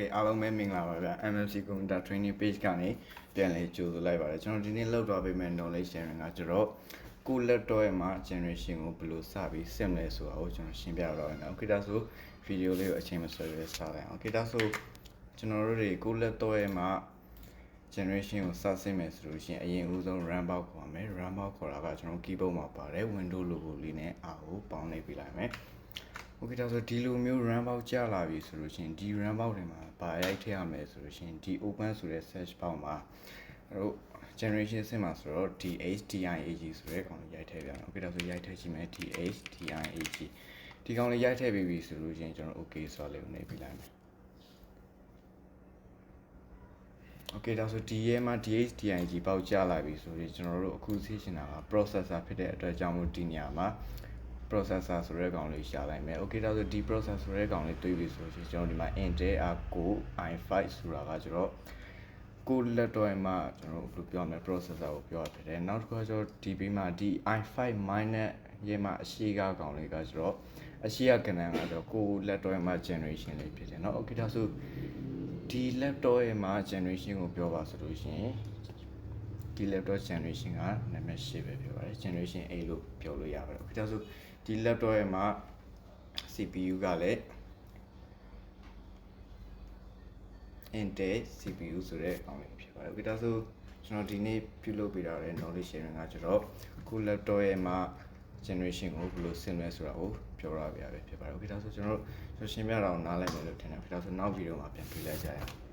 Okay အားလုံးပဲမင်္ဂလာပါဗျာ MMC Computer Training Page ကနေပြန်လည်ကြိုဆိုလိုက်ပါတယ်ကျွန်တော်ဒီနေ့လောက်သွားပေးမယ့် knowledge sharing ကကျွန်တော်ကို laptop ရဲ့မှာ generation ကိုဘယ်လိုစပြီး sim လဲဆိုတာကိုကျွန်တော်ရှင်းပြတော့မယ်။ Okay ဒါဆို video လေးကိုအချိန်မဆွဲရဲစလိုက်အောင်။ Okay ဒါဆိုကျွန်တော်တို့တွေကို laptop ရဲ့မှာ generation ကိုစဆင်းမယ်ဆိုလို့ရှိရင်အရင်ဦးဆုံး RAM ပေါက်ခေါ်မယ် RAM ပေါက်ခေါ်တာကကျွန်တော် keyboard မှာပါတယ် window logo လေးနဲ့အာကိုပေါင်းနေပြလိုက်မယ်။ Okay ဒါဆိုဒီလိုမျိုး RAM ပေါက်ကြာလာပြီဆိုလို့ရှိရင်ဒီ RAM ပေါက်တွေမှာဘာရိုက်ထည့်ရမလဲဆိုလို့ရှိရင်ဒီ open ဆိုတဲ့ search ပေါက်မှာတို့ generation ဆင်းမှာဆိုတော့ DHDIAG ဆိုတဲ့ကောင်လေးရိုက်ထည့်ပြမယ်။ Okay ဒါဆိုရိုက်ထည့်ကြည့်မယ် DHDIAG ဒီကောင်လေးရိုက်ထည့်ပြီးပြီဆိုလို့ရှိရင်ကျွန်တော် okay ဆိုလေးကိုနှိပ်ပြလိုက်မယ် Okay ဒါဆိုဒီရဲမှာ DHDIG ပေါက်ကြလာပြီဆိုရင်ကျွန်တော်တို့အခုသိချင်တာက processor ဖြစ်တဲ့အတွက်ကြောင့်မို့ဒီနေရာမှာ processor ဆိုတဲ့ကောင်လေးရှာလိုက်မယ်။ Okay ဒါဆိုဒီ processor ဆိုတဲ့ကောင်လေးတွေးပြီဆိုရင်ကျွန်တော်ဒီမှာ Intel i9 i5 ဆိုတာကကျွန်တော်ကို laptop မှာကျွန်တော်တို့ဘယ်လိုပြောမလဲ processor ကိုပြောရဖြစ်တယ်။နောက်တစ်ခါကျတော့ဒီဘေးမှာဒီ i5 minus ရဲမှာအရှိကကောင်လေးကကျွန်တော်အရှိကကဏ္ဍကကျွန်တော်ကို laptop မှာ generation လေးဖြစ်တယ်เนาะ Okay ဒါဆိုဒီ laptop ရဲ့မှာ generation ကိုပြောပါဆိုလို့ရှိရင် ဒီ laptop generation ကနာမည်၈ပဲပြောပါတယ် generation 8လို့ပြောလို့ရပါတယ် Okay ဒါဆိုဒီ laptop ရဲ့မှာ CPU ကလည်း Intel CPU ဆိုတဲ့အောင်းလေးဖြစ်ပါတယ်။ Okay ဒါဆိုကျွန်တော်ဒီနေ့ပြုလုပ်ပေးတာတဲ့ knowledge sharing ကကျွန်တော်ခု laptop ရဲ့မှာ generation ကိုဘယ်လိုဆင်လဲဆိုတာကိုပြောရပြပဲဖြစ်ပါတယ်။ Okay ဒါဆိုကျွန်တော်တို့ရှင်းပြတာကိုနားလည်မယ်လို့ထင်တယ်။ Okay ဒါဆိုနောက်ဗီဒီယိုမှာပြန်တွေ့လိုက်ကြရအောင်။